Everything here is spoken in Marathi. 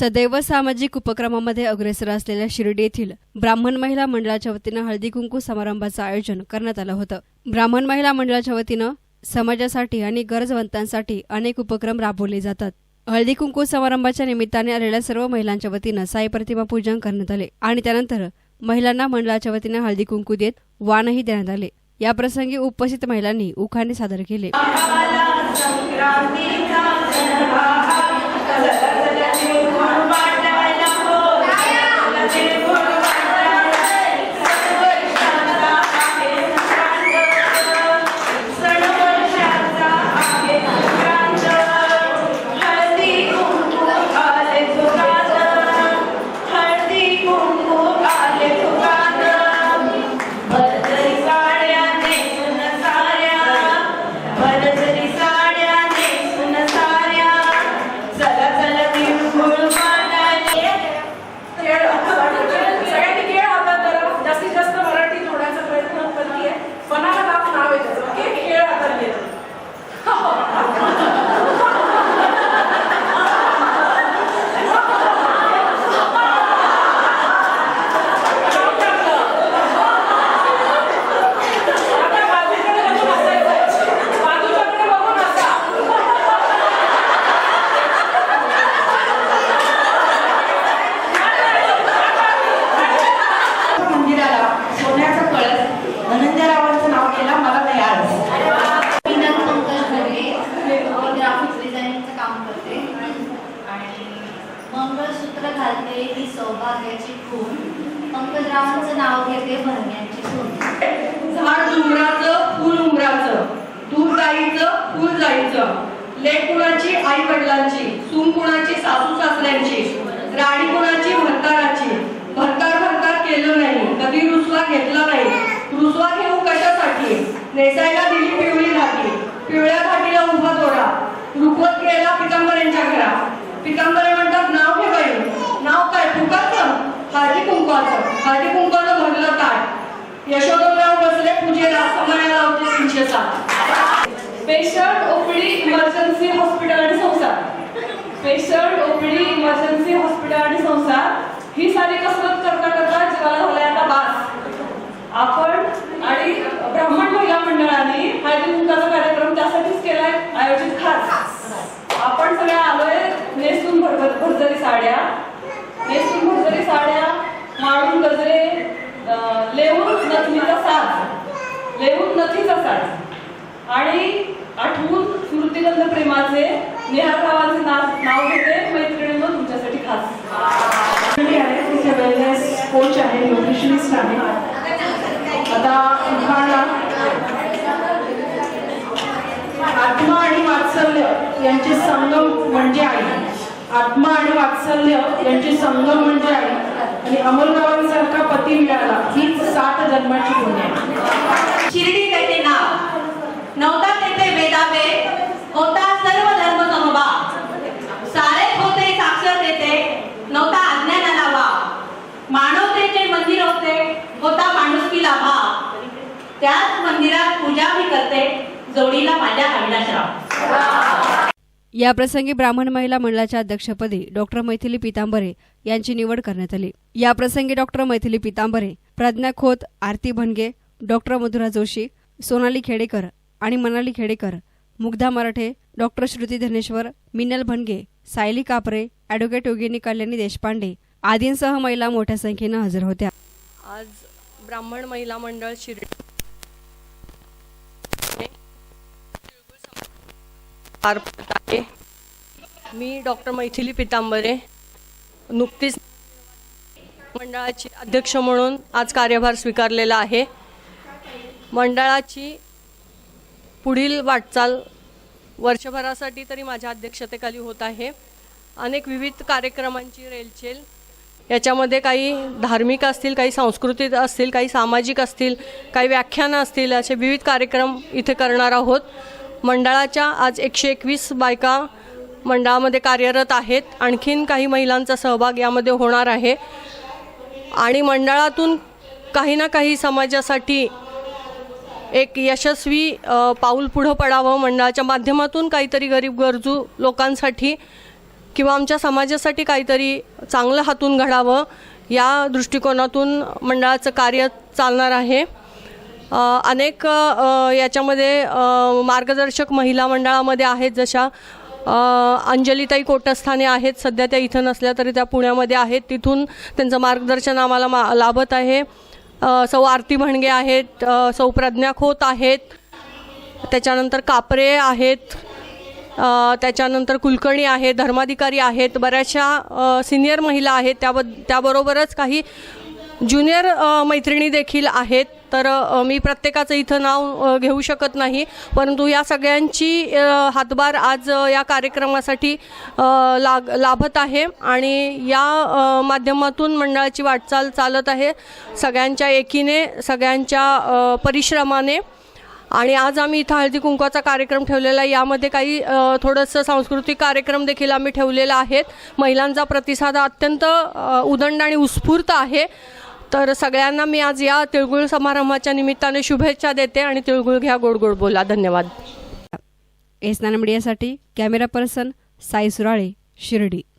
सदैव सामाजिक उपक्रमामध्ये अग्रेसर असलेल्या शिर्डी येथील ब्राह्मण महिला मंडळाच्या वतीनं हळदी कुंकू समारंभाचं आयोजन करण्यात आलं होतं. ब्राह्मण महिला मंडळाच्या वतीनं समाजासाठी आणि गरजवंतांसाठी अनेक उपक्रम राबवले जातात. हळदी कुंकू समारंभाच्या निमित्ताने आलेल्या सर्व महिलांच्या वतीनं साई प्रतिमा पूजन करण्यात आले आणि त्यानंतर महिलांना मंडळाच्या वतीनं हळदी कुंकू देत वाणही देण्यात आले. या प्रसंगी उपस्थित महिलांनी उखाणे सादर केले. सूत्र घालते ही सौभाग्याची खून. पंकजरावांचं नाव घेते भरण्याची सून झाड उमराचं फुल उमराचं. दूर जाईच फुल जाईचं लेट कुणाची? आई वडिलांची. सून कुणाची? सासू सासऱ्यांची. राणी कुणाची? भरताराची. भरतार भरतार केलं नाही. कधी रुसवा घेतला नाही. रुसवा घेऊ कशासाठी? नेसायला दिली पिवळी घाटी. पिवळ्या घाटीला उभा दोरा. रुखवत गेला पितांबऱ्यांच्या घरा पितांबरे म्हणतात नाव घे बाई. नाव काय? कुंकाचं हळदी कुंकवाचं. हळदी कुंकवानं भरलं काय? यशोदराव बसले पूजेला समयाला होते तीनशे सात पेशंट ओपडी इमर्जन्सी हॉस्पिटल आणि संसार. पेशंट ओपडी इमर्जन्सी हॉस्पिटल आणि संसार. ही सारी कसरत करता करता जीवाला झालाय आता बास. आपण आणि ब्राह्मण महिला मंडळाने हळदी कुंकाचा स्मृतिगंध प्रेमाचे नेहारावांचे रावांचे नाव घेते. मैत्रिणींनो तुमच्यासाठी खास. तिथे वेलनेस कोच आहे न्यूट्रिशनिस्ट आहे. आता उखाणा आत्मा आणि वात्सल्य यांचे संगम म्हणजे आई. आत्मा आणि वात्सल्य यांचे संगम म्हणजे आई. आणि अमोलरावांसारखा पती मिळाला हीच सात जन्माची गुन्हे आहे शिर्डी त्याचे नाव नव्हता तेथे वेदावे होता सर्व धर्म समभाव सारे होते साक्षर तेथे नव्हता अज्ञानाला वाव मानवतेचे मंदिर होते होता माणुसकीला भाव त्याच मंदिरात पूजा मी करते जोडीला माझ्या अविनाशराव. या प्रसंगी ब्राह्मण महिला मंडळाच्या अध्यक्षपदी डॉक्टर मैथिली पितांबरे यांची निवड करण्यात आली. या प्रसंगी डॉक्टर मैथिली पितांबरे प्रज्ञा खोत आरती भनगे डॉक्टर मधुरा जोशी सोनाली खेडेकर आणि मनाली खेडेकर मुग्धा मराठे डॉक्टर श्रुती धनेश्वर मिनल भनगे सायली कापरे ॲडव्होकेट योगिनी कल्याणी देशपांडे आदींसह महिला मोठ्या संख्येनं हजर होत्या. आज ब्राह्मण महिला मंडळ शिर्डी पार पडत आहे मी डॉक्टर मैथिली पितांबरे नुकतीच मंडळाची अध्यक्ष म्हणून आज कार्यभार स्वीकारलेला आहे. मंडळाची पुढील वाटचाल वर्षभरासाठी तरी माझ्या अध्यक्षतेखाली होत आहे. अनेक विविध कार्यक्रमांची रेलचेल याच्यामध्ये काही धार्मिक असतील काही सांस्कृतिक असतील काही सामाजिक असतील काही व्याख्यानं असतील असे विविध कार्यक्रम इथे करणार आहोत. मंडळाच्या आज एकशे एकवीस बायका मंडळामध्ये कार्यरत आहेत. आणखीन काही महिलांचा सहभाग यामध्ये होणार आहे. आणि मंडळातून काही ना काही समाजासाठी एक यशस्वी पाऊल पुढं पडावं मंडळाच्या माध्यमातून काहीतरी गरीब गरजू लोकांसाठी किंवा आमच्या समाजासाठी काहीतरी चांगलं हातून घडावं या दृष्टिकोनातून मंडळाचं कार्य चालणार आहे. अनेक याच्यामध्ये मार्गदर्शक महिला मंडळामध्ये आहेत जशा अंजलीताई कोटस्थाने आहेत सध्या त्या इथं नसल्या तरी त्या पुण्यामध्ये आहेत. तिथून त्यांचं मार्गदर्शन आम्हाला मा लाभत आहे. सौ आरती भणगे आहेत सौ प्रज्ञा खोत आहेत त्याच्यानंतर कापरे आहेत त्याच्यानंतर कुलकर्णी आहेत धर्माधिकारी आहेत बऱ्याचशा सिनियर महिला आहेत. त्याब त्याबरोबरच काही ज्युनियर मैत्रिणी देखील आहेत. तर मी प्रत्येकाचं इथं नाव घेऊ शकत नाही. परंतु या सगळ्यांची हातभार आज या कार्यक्रमासाठी लाग लाभत आहे. आणि या माध्यमातून मंडळाची वाटचाल चालत आहे सगळ्यांच्या एकीने सगळ्यांच्या परिश्रमाने. आणि आज आम्ही इथं हळदी कुंकवाचा कार्यक्रम ठेवलेला आहे. यामध्ये काही थोडंसं सांस्कृतिक कार्यक्रम देखील आम्ही ठेवलेला आहेत. महिलांचा प्रतिसाद अत्यंत उदंड आणि उत्स्फूर्त आहे. तर सगळ्यांना मी आज या तिळगुळ समारंभाच्या निमित्ताने शुभेच्छा देते आणि तिळगुळ घ्या गोड गोड बोला. धन्यवाद. एस नाना मीडियासाठी कॅमेरा पर्सन साई सुराळे शिर्डी.